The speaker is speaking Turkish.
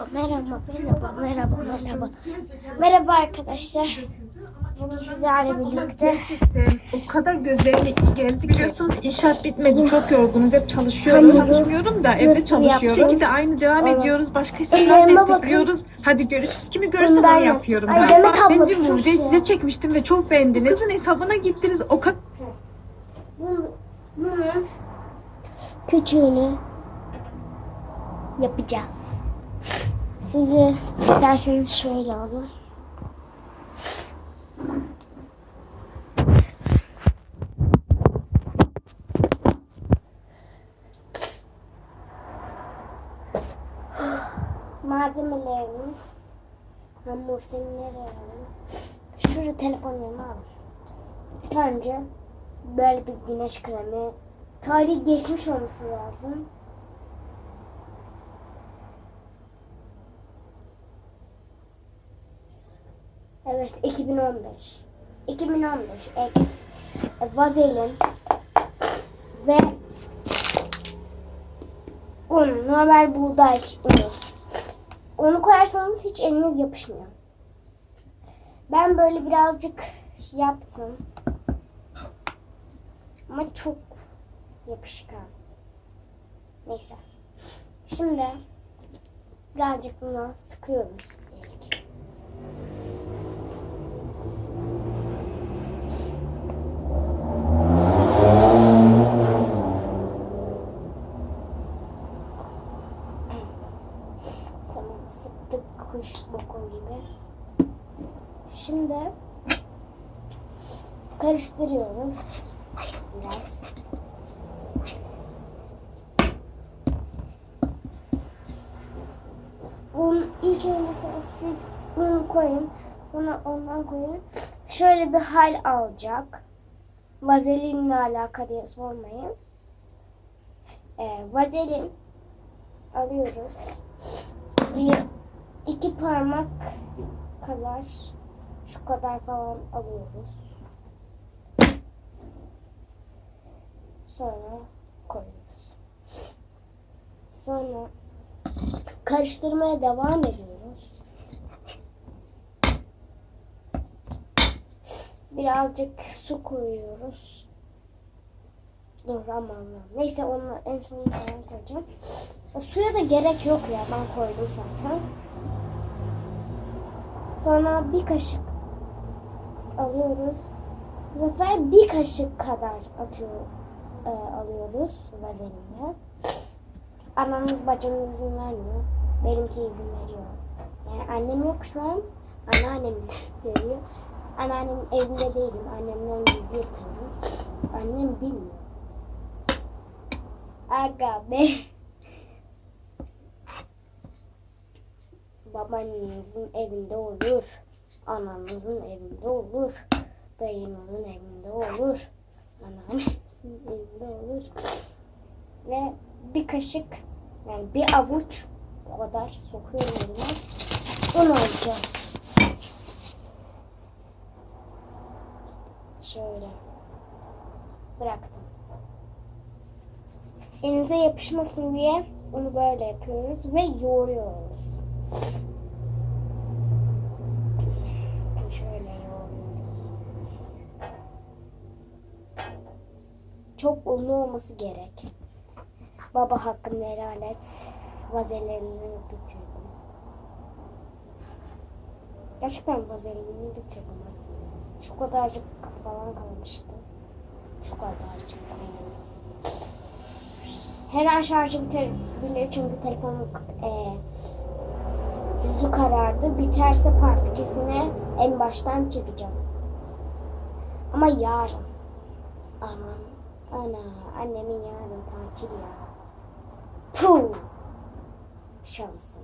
Merhaba, merhaba, merhaba, merhaba, merhaba. Merhaba arkadaşlar. Bugün sizlerle birlikte Gerçekten o kadar gözlerine iyi geldi. Biliyorsunuz inşaat bitmedi. Çok yorgunuz. Hep bu? Çalışmıyorum da evde çalışıyorum. İki de aynı devam ediyoruz. Başka Ellerime insanlar bakın. destekliyoruz. Hadi görüşürüz. Kimi görürsem ben onu yap- yapıyorum. Ay, Ben, Demet abla ben bir dün ya. size çekmiştim ve çok beğendiniz. Kızın hesabına gittiniz. O kadar küçüğünü yapacağız. Sizi isterseniz şöyle alın. Malzemelerimiz hamur seni nereye alalım? Şurada telefon yanına alın. Önce böyle bir güneş kremi. Tarih geçmiş olması lazım. Evet 2015. 2015 X e, vazelin ve un, normal buğday unu. Onu koyarsanız hiç eliniz yapışmıyor. Ben böyle birazcık yaptım. Ama çok yapışkan. Neyse. Şimdi birazcık bunu sıkıyoruz ilk. Kuş boku gibi. Şimdi karıştırıyoruz biraz. Un ilk öncesinde siz un koyun. Sonra ondan koyun. Şöyle bir hal alacak. Vazelinle alaka diye sormayın. Ee, vazelin alıyoruz. Bir iki parmak kadar şu kadar falan alıyoruz. Sonra koyuyoruz. Sonra karıştırmaya devam ediyoruz. Birazcık su koyuyoruz. Dur aman aman. Neyse onu en son falan koyacağım. Ya, suya da gerek yok ya. Ben koydum zaten. Sonra bir kaşık alıyoruz. Bu sefer bir kaşık kadar atıyor, e, alıyoruz vazeline. Anamız bacımız izin vermiyor. Benimki izin veriyor. Yani annem yok şu an. Anneannem izin veriyor. Anneannem evinde değilim. Annemden gizli yapıyorum. Annem bilmiyor. Aga be. Babaannenizin evinde olur. Ananızın evinde olur. Dayınızın evinde olur. Anneannenizin evinde olur. Ve bir kaşık yani bir avuç bu kadar sokuyorum elime. Un alacağım. Şöyle. Bıraktım. Elinize yapışmasın diye onu böyle yapıyoruz ve yoğuruyoruz. Şöyle yoğuruyoruz. Çok unlu olması gerek. Baba hakkını helal et. Vazelinini bitirdim. Gerçekten vazelinini bitirdim. Şu kadarcık falan kalmıştı. Şu kadarcık. Her an şarjı bitebilir çünkü telefonun e, yüzü karardı. Biterse part ikisini en baştan çekeceğim. Ama yarın. Aman. Ana. Annemin yarın tatil ya. Puh. Şansım.